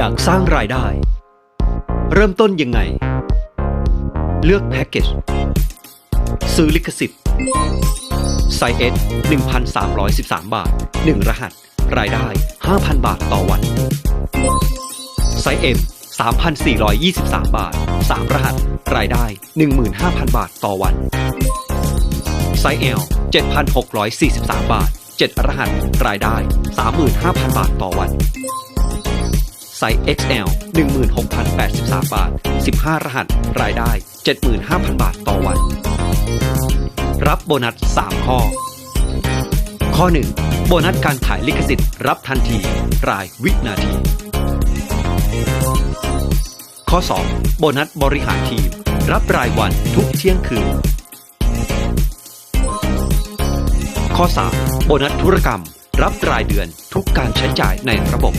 อยากสร้างรายได้ เริ่มต้นยังไง เลือกแพ็กเกจ ซื้อลิขสิทธิ์ไซเอส1,313 บาท 1 รหัส รายได้ 5,000 บาทต่อวันไซส์ M 3,423 บาท 3 รหัส รายได้ 15,000 บาทต่อวันไซส์ L 7,643 บาท 7 รหัส รายได้ 35,000 บาทต่อวัน ไซส์ XL 16,083 บาท 15 รหัส รายได้ 75,000 บาทต่อวัน รับโบนัส 3 ข้อ ข้อ 1 โบนัสการขายลิขสิทธิ์ รับทันที รายวินาที ข้อ 2 โบนัสบริหารทีม รับรายวันทุกเที่ยงคืน ข้อ 3 โบนัสธุรกรรม รับรายเดือนทุกการใช้จ่ายในระบบ